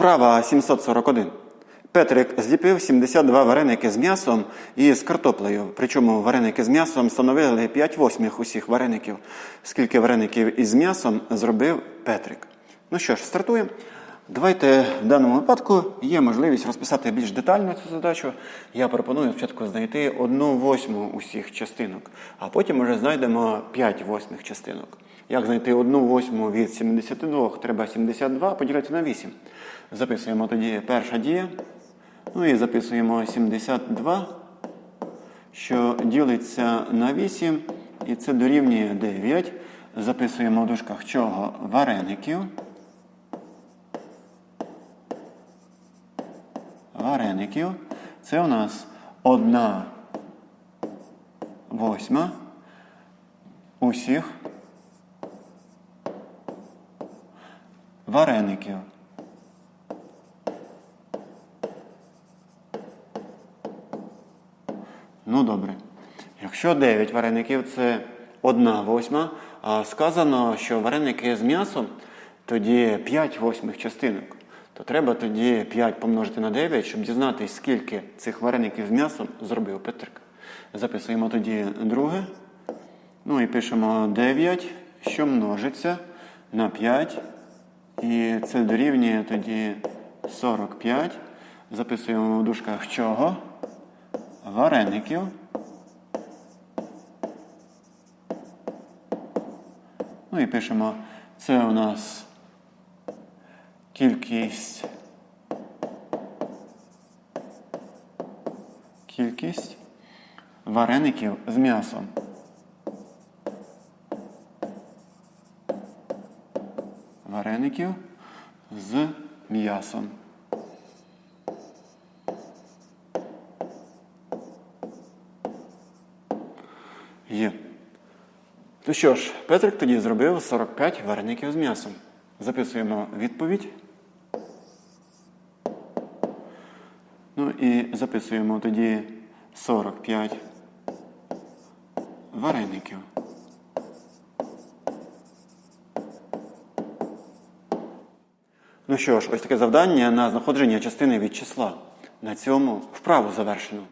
Вправа 741. Петрик зліпив 72 вареники з м'ясом і з картоплею. Причому вареники з м'ясом становили 5 восьмих усіх вареників. Скільки вареників із м'ясом зробив Петрик? Ну що ж, стартуємо. Давайте в даному випадку є можливість розписати більш детально цю задачу. Я пропоную спочатку знайти одну восьму усіх частинок, а потім вже знайдемо 5 восьмих частинок. Як знайти одну восьму від 72? Треба 72 поділити на 8. Записуємо тоді перша дія. Ну і записуємо 72, що ділиться на 8, і це дорівнює 9. Записуємо в дужках чого? Вареників. Вареників. Це у нас одна восьма усіх вареників. Ну добре. Якщо 9 вареників це 1 восьма, а сказано, що вареники з м'ясом тоді 5 восьмих частинок, то треба тоді 5 помножити на 9, щоб дізнатися, скільки цих вареників з м'ясом зробив Петрик. Записуємо тоді друге. Ну і пишемо 9, що множиться на 5. І це дорівнює тоді 45. Записуємо в дужках чого? Вареників. Ну і пишемо, це у нас кількість. Кількість вареників з м'ясом. Вареників з м'ясом. Є. Ну що ж, Петрик тоді зробив 45 вареників з м'ясом. Записуємо відповідь. І записуємо тоді 45 вареників. Ну що ж, ось таке завдання на знаходження частини від числа. На цьому вправу завершено.